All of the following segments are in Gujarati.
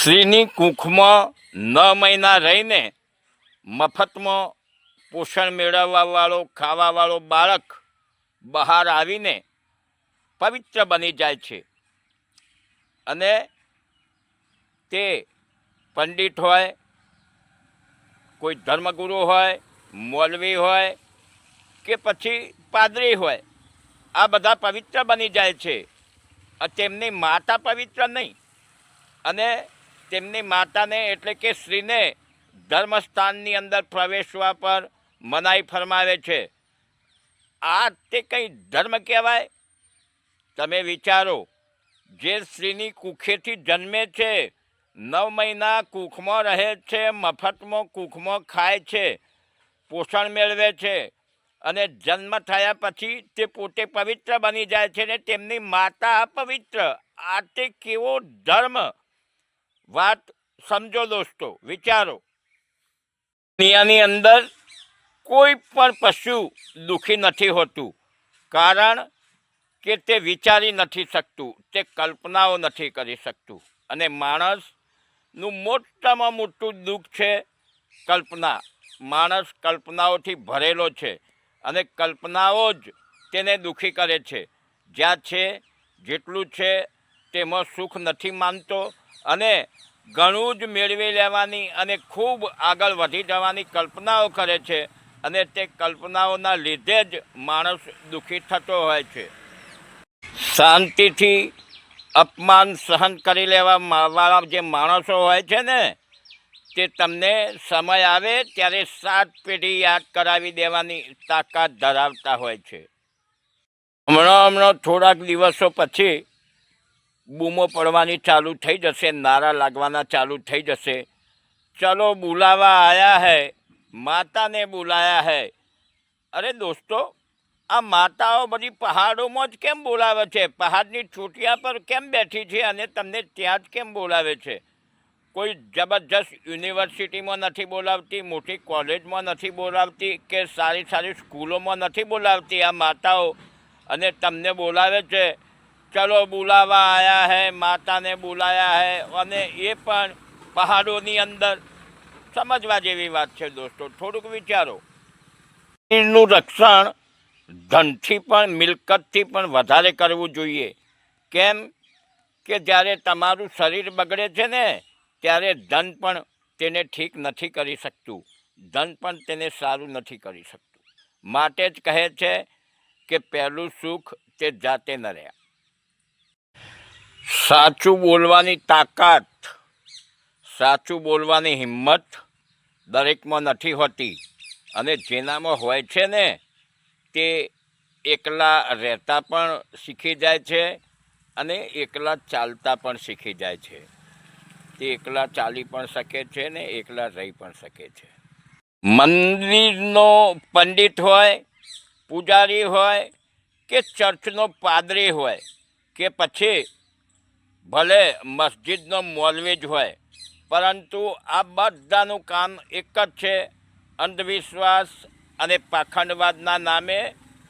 સ્ત્રીની કૂખમાં નવ મહિના રહીને મફતમાં પોષણ મેળવવાવાળો, ખાવાવાળો બાળક બહાર આવીને પવિત્ર બની જાય છે. અને તે પંડિત હોય, કોઈ ધર્મગુરુ હોય, મૌલવી હોય કે પછી પાદરી હોય, આ બધા પવિત્ર બની જાય છે. તેમની માતા પવિત્ર નહીં. અને તેમની માતાને એટલે કે સ્ત્રીને ધર્મસ્થાનની અંદર પ્રવેશવા પર મનાઈ ફરમાવે છે. આ તે કંઈ ધર્મ કહેવાય? તમે વિચારો, જે સ્ત્રીની કુખેથી જન્મે છે, નવ મહિના કૂખમાં રહે છે, મફતમાં કૂખમાં ખાય છે, પોષણ મેળવે છે અને જન્મ થયા પછી તે પોતે પવિત્ર બની જાય છે ને તેમની માતા અપવિત્ર આ તે કેવો ધર્મ વાત સમજો દોસ્તો, વિચારો. દુનિયાની અંદર કોઈ પણ પશુ દુઃખી નથી હોતું, કારણ કે તે વિચારી નથી શકતું, તે કલ્પનાઓ નથી કરી શકતું. અને માણસનું મોટામાં મોટું દુઃખ છે કલ્પના. માણસ કલ્પનાઓથી ભરેલો છે અને કલ્પનાઓ જ તેને દુઃખી કરે છે. જ્યાં છે, જેટલું છે તેમાં સુખ નથી માનતો અને ઘણું જ મેળવી લેવાની અને ખૂબ આગળ વધી જવાની કલ્પનાઓ કરે છે અને તે કલ્પનાઓના લીધે જ માણસ દુઃખી થતો હોય છે. શાંતિથી અપમાન સહન કરી લેવા મા- વાળા જે માણસો હોય છે ને, તે તમને સમય આવે ત્યારે સાત પેઢી યાદ કરાવી દેવાની તાકાત ધરાવતા હોય છે. હમણાં હમણાં થોડાક દિવસો પછી બૂમો પડવાની ચાલુ થઈ જશે, નારા લાગવાના ચાલુ થઈ જશે. ચલો બોલાવા આયા હૈ, માતાને બોલાયા હૈ. અરે દોસ્તો, આ માતાઓ બધી પહાડોમાં જ કેમ બોલાવે છે? પહાડની ચૂંટિયા પર કેમ બેઠી છે અને તમને ત્યાં જ કેમ બોલાવે છે? કોઈ જબરજસ્ત યુનિવર્સિટીમાં નથી બોલાવતી, મોટી કોલેજમાં નથી બોલાવતી કે સારી સારી સ્કૂલોમાં નથી બોલાવતી આ માતાઓ? અને તમને બોલાવે છે ચલો બોલાવા આવ્યા હૈ, માતાને બોલાયા હૈ અને એ પણ પહાડોની અંદર સમજવા જેવી વાત છે દોસ્તો, થોડુંક વિચારો. નું રક્ષણ ધનથી પણ, મિલકતથી પણ વધારે કરવું જોઈએ. કેમ કે જ્યારે તમારું શરીર બગડે છે ને, ત્યારે ધન પણ તેને ઠીક નથી કરી શકતું. ધન પણ તેને સારું નથી કરી શકતું. માટે જ કહે છે કે પહેલું સુખ તે જાતે ન રહ્યા. સાચું બોલવાની તાકાત, સાચું બોલવાની હિંમત દરેકમાં નથી હોતી. અને જેનામાં હોય છે ને, તે એકલા રહેતા પણ શીખી જાય છે અને એકલા ચાલતા પણ શીખી જાય છે. તે એકલા ચાલી પણ શકે છે ને એકલા રહી પણ શકે છે. મંદિરનો પંડિત હોય, પૂજારી હોય કે ચર્ચનો પાદરી હોય કે પછી ભલે મસ્જિદનો મોલવી જ હોય, પરંતુ આ બધાનું કામ એક જ છે. અંધવિશ્વાસ અને પાખંડવાદના નામે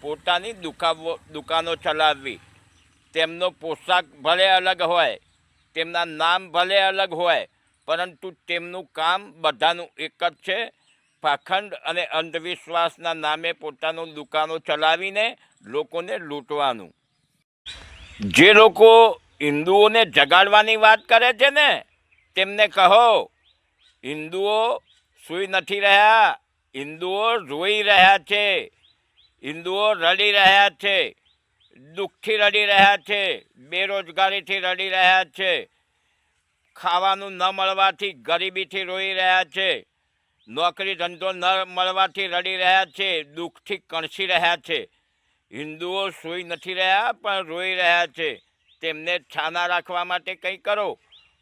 પોતાની દુકાવો દુકાનો ચલાવવી. તેમનો પોશાક ભલે અલગ હોય, તેમના નામ ભલે અલગ હોય, પરંતુ તેમનું કામ બધાનું એક જ છે. પાખંડ અને અંધવિશ્વાસના નામે પોતાનું દુકાનો ચલાવીને લોકોને લૂંટવાનું. જે લોકો હિન્દુઓને જગાડવાની વાત કરે છે ને, તેમને કહો, હિન્દુઓ સૂઈ નથી રહ્યા, હિન્દુઓ રોઈ રહ્યા છે, હિન્દુઓ રડી રહ્યા છે, દુઃખથી રડી રહ્યા છે, બેરોજગારીથી રડી રહ્યા છે, ખાવાનું ન મળવાથી ગરીબીથી રોઈ રહ્યા છે, નોકરી ધંધો ન મળવાથી રડી રહ્યા છે, દુઃખથી કણસી રહ્યા છે, હિન્દુઓ સૂઈ નથી રહ્યા પણ રોઈ રહ્યા છે તેમને છાના રાખવા માટે કંઈ કરો?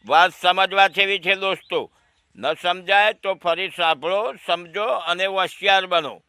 વાત સમજવા જેવી છે દોસ્તો. ન સમજાય તો ફરી સાંભળો, સમજો અને હોશિયાર બનો.